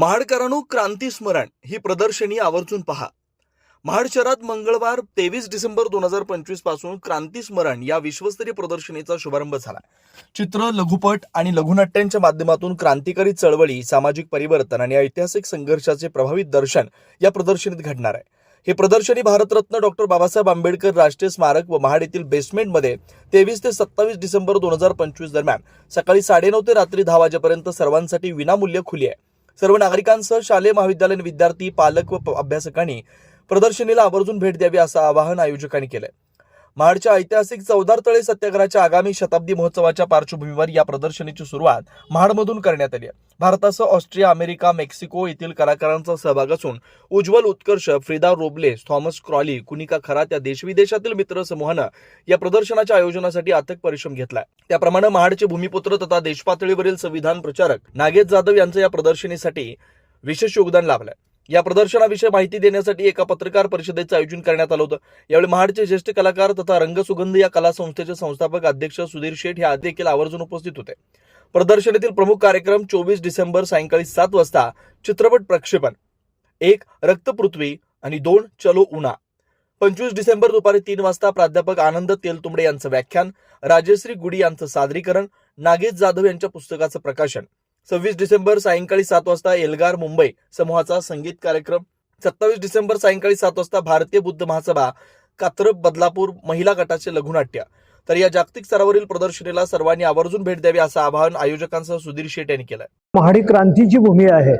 महाडकरांनो क्रांती स्मरण ही प्रदर्शनी आवर्जून पहा. महाड शहरात मंगळवार तेवीस डिसेंबर दोन हजार पंचवीसपासून क्रांती स्मरण या विश्वस्तरीय प्रदर्शनीचा शुभारंभ झाला. चित्र लघुपट आणि लघुनाट्यांच्या माध्यमातून क्रांतिकारी चळवळी सामाजिक परिवर्तन आणि ऐतिहासिक संघर्षाचे प्रभावित दर्शन या प्रदर्शनीत घडणार आहे. हे प्रदर्शनी भारतरत्न डॉक्टर बाबासाहेब आंबेडकर राष्ट्रीय स्मारक व महाड येथील बेसमेंटमध्ये तेवीस ते सत्तावीस डिसेंबर दोन हजार पंचवीस दरम्यान सकाळी साडेनऊ ते रात्री दहा वाजेपर्यंत सर्वांसाठी विनामूल्य खुली आहे. सर्व नागरिकांसह शालेय महाविद्यालयीन विद्यार्थी पालक व अभ्यासकांनी प्रदर्शनीला आवर्जून भेट द्यावी असं आवाहन आयोजकांनी केलंय. महाडच्या ऐतिहासिक चौदार तळे सत्याग्रहाच्या आगामी शताब्दी महोत्सवाच्या पार्श्वभूमीवर या प्रदर्शनीची सुरुवात महाडमधून करण्यात आली आहे. भारतासह ऑस्ट्रिया अमेरिका मेक्सिको येथील कलाकारांचा सहभाग असून Ujjwal Utkarsh Frida Robles Thomas Crawley Kunika Kharat या देशविदेशातील मित्र समूहानं या प्रदर्शनाच्या आयोजनासाठी अथक परिश्रम घेतलाय. त्याप्रमाणे महाडचे भूमिपुत्र तथा देशपातळीवरील संविधान प्रचारक नागेश जाधव यांचं या प्रदर्शनीसाठी विशेष योगदान लाभलंय. या प्रदर्शनाविषयी माहिती देण्यासाठी एका पत्रकार परिषदेचं आयोजन करण्यात आलं होतं. यावेळी महाडचे ज्येष्ठ कलाकार तथा रंगसुगंध या कला संस्थेचे संस्थापक अध्यक्ष सुधीर शेठ हे देखील आवर्जून उपस्थित होते. प्रदर्शनातील प्रमुख कार्यक्रम चोवीस डिसेंबर सायंकाळी सात वाजता चित्रपट प्रक्षेपण एक रक्तपृथ्वी आणि दोन चलो उन्हा. पंचवीस डिसेंबर दुपारी तीन वाजता प्राध्यापक आनंद तेलतुंबडे यांचं व्याख्यान राजश्री गुडी यांचं सादरीकरण नागेश जाधव यांच्या पुस्तकाचं प्रकाशन. सव्वीस डिसेंबर सायंकाळी सात वाजता एल्गार मुंबई समूहाचा संगीत कार्यक्रम. सत्तावीस डिसेंबर सायंकाळी सात वाजता भारतीय बुद्ध महासभा कात्रप बदलापूर महिला गटाचे लघुनाट्य. तर या जागतिक स्तरावरील प्रदर्शनीला सर्वांनी आवर्जून भेट द्यावी असं आवाहन आयोजकांसह सुधीर शेट यांनी केलं महाडी क्रांतीची भूमी आहे.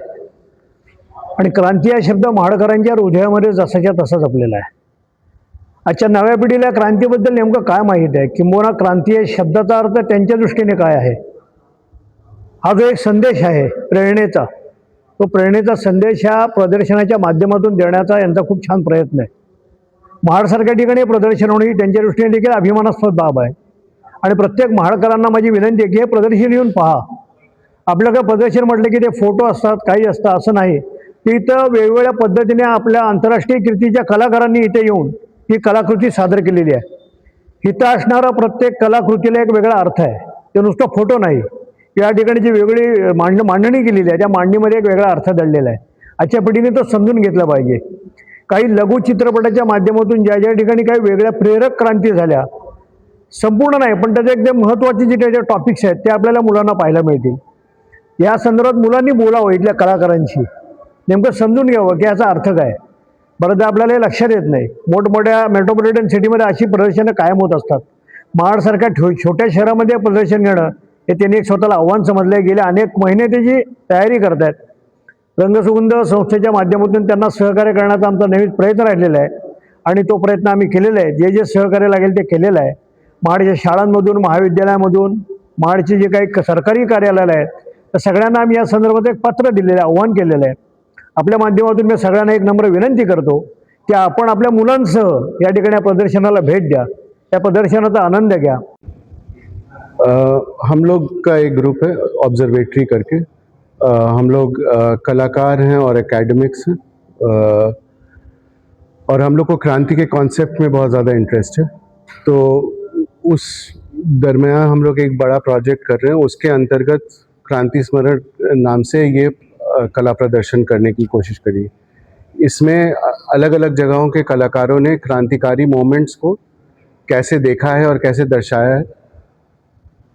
आणि क्रांती हा शब्द महाडकरांच्या हृदयामध्ये जसाच्या तसा जपलेला आहे. आजच्या नव्या पिढीला क्रांतीबद्दल नेमकं काय माहीत आहे? किंबहुना क्रांती या शब्दाचा अर्थ त्यांच्या दृष्टीने काय आहे? हा जो एक संदेश आहे प्रेरणेचा तो प्रेरणेचा संदेश ह्या प्रदर्शनाच्या माध्यमातून देण्याचा यांचा खूप छान प्रयत्न आहे. महाडसारख्या ठिकाणी प्रदर्शन होणे ही त्यांच्या दृष्टीने देखील अभिमानास्पद बाब आहे. आणि प्रत्येक महाडकरांना माझी विनंती आहे की हे प्रदर्शन येऊन पहा. आपलं काय प्रदर्शन म्हटलं की ते फोटो असतात काही असतं असं नाही. तिथं इथं वेगवेगळ्या पद्धतीने आपल्या आंतरराष्ट्रीय कीर्तीच्या कलाकारांनी इथे येऊन ही कलाकृती सादर केलेली आहे. इथं असणारा प्रत्येक कलाकृतीला एक वेगळा अर्थ आहे. ते नुसतं फोटो नाही. या ठिकाणी जी वेगळी मांड मांडणी केलेली आहे त्या मांडणीमध्ये एक वेगळा अर्थ दडलेला आहे. आजच्या पिढीने तो समजून घेतला पाहिजे. काही लघु चित्रपटाच्या माध्यमातून ज्या ज्या ठिकाणी काही वेगळ्या प्रेरक क्रांती झाल्या संपूर्ण नाही पण त्याचे एकदम महत्त्वाचे जे त्याचे टॉपिक्स आहेत ते आपल्याला मुलांना पाहायला मिळतील. या संदर्भात मुलांनी बोलावं इथल्या कलाकारांशी. नेमकं समजून घ्यावं की याचा अर्थ काय? बरं तर आपल्याला हे लक्षात येत नाही. मोठमोठ्या मेट्रोपॉलिटन सिटीमध्ये अशी प्रदर्शनं कायम होत असतात. महाडसारख्या ठो छोट्या शहरामध्ये प्रदर्शन घेणं हे त्यांनी एक स्वतःला आव्हान समजलं आहे गेले. अनेक महिने त्याची तयारी करत आहेत रंगसुगंध संस्थेच्या माध्यमातून त्यांना सहकार्य करण्याचा आमचा नेहमीच प्रयत्न राहिलेला आहे. आणि तो प्रयत्न आम्ही केलेला आहे. जे जे सहकार्य लागेल ते केलेलं आहे. महाडच्या शाळांमधून महाविद्यालयामधून महाडचे जे काही सरकारी कार्यालय आहेत तर सगळ्यांना आम्ही या संदर्भात एक पत्र दिलेलं आहे आव्हान केलेलं आहे. आपल्या माध्यमातून मी सगळ्यांना एक नम्र विनंती करतो की आपण आपल्या मुलांसह या ठिकाणी या प्रदर्शनाला भेट द्या. त्या प्रदर्शनाचा आनंद घ्या. हम लोग का एक ग्रुप है ऑब्जर्वेटरी करके। हम लोग कलाकार हैं और एकेडमिक्स हैं। और हम लोग को क्रांति के कॉन्सेप्ट में बहुत ज़्यादा इंटरेस्ट है। तो उस दरमियान हम लोग एक बड़ा प्रोजेक्ट कर रहे हैं। उसके अंतर्गत क्रांति स्मरण नाम से ये कला प्रदर्शन करने की कोशिश करी। इसमें अलग अलग जगहों के कलाकारों ने क्रांतिकारी मोमेंट्स को कैसे देखा है और कैसे दर्शाया है।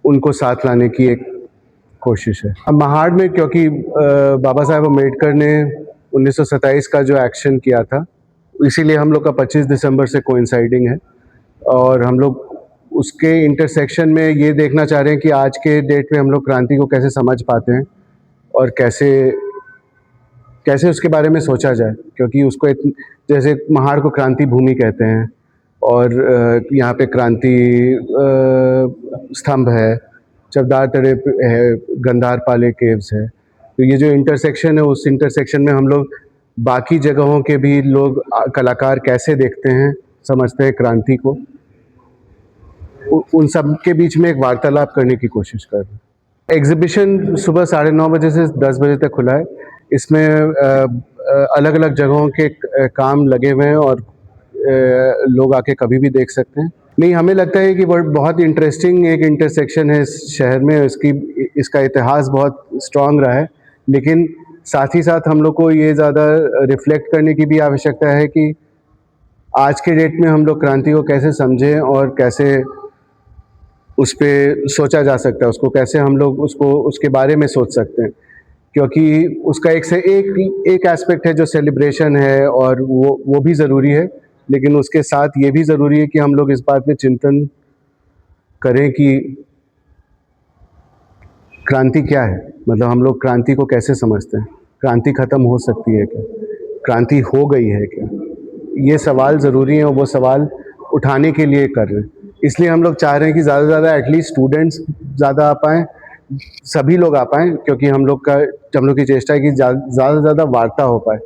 उनको साथ लाने की एक कोशिश है। अब महाड़ में क्योंकि बाबा साहेब अंबेडकर ने 1927 का जो एक्शन किया था, इसीलिए हम लोग का 25 दिसंबर से कोइंसाइडिंग है। और हम लोग उसके इंटरसेक्शन में ये देखना चाह रहे हैं कि आज के डेट में हम लोग क्रांति को कैसे समझ पाते हैं और कैसे कैसे उसके बारे में सोचा जाए, क्योंकि उसको जैसे महाड़ को क्रांति भूमि कहते हैं और यहाँ पे क्रांति स्तंभ है, चवदार तड़े है, गंधार पाले केव्स है। तो ये जो इंटरसेक्शन है, उस इंटरसेक्शन में हम लोग बाकी जगहों के भी लोग कलाकार कैसे देखते हैं, समझते हैं क्रांति को? उन सब के बीच में एक वार्तालाप करने की कोशिश कर रहे हैं। एग्जीबिशन सुबह साढ़े नौ बजे से दस बजे तक खुला है। इसमें अलग अलग जगहों के काम लगे हुए हैं और लोग आके कभी भी देख सकते हैं। नहीं, हमें लगता है कि बहुत इंटरेस्टिंग एक इंटरसेक्शन है इस शहर में, इसकी, इसका इतिहास बहुत स्ट्रांग रहा है। लेकिन साथ ही साथ हम लोग को ये ज़्यादा रिफ्लेक्ट करने की भी आवश्यकता है कि आज के डेट में हम लोग क्रांति को कैसे समझें और कैसे उस पर सोचा जा सकता है, उसको कैसे हम लोग उसको, उसके बारे में सोच सकते हैं। क्योंकि उसका एक से, एक एक एस्पेक्ट है जो सेलिब्रेशन है और वो वो भी ज़रूरी है। लेकिन उसके साथ ये भी ज़रूरी है कि हम लोग इस बात पे चिंतन करें कि क्रांति क्या है? मतलब हम लोग क्रांति को कैसे समझते हैं? क्रांति ख़त्म हो सकती है क्या? क्रांति हो गई है क्या? ये सवाल ज़रूरी है और वो सवाल उठाने के लिए कर रहे हैं। इसलिए हम लोग चाह रहे हैं कि ज़्यादा से ज़्यादा एटलीस्ट स्टूडेंट्स ज़्यादा आ पाएँ, सभी लोग आ पाएँ, क्योंकि हम लोग का, हम लोग की चेष्टा है कि ज़्यादा से ज़्यादा वार्ता हो पाए।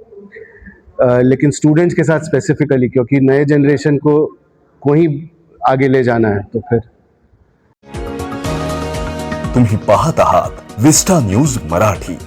लेकिन स्टूडेंट्स के साथ स्पेसिफिकली क्योंकि नए जनरेशन को को ही आगे ले जाना है तो फिर। तुम्ही पहात आहात विस्टा न्यूज़ मराठी।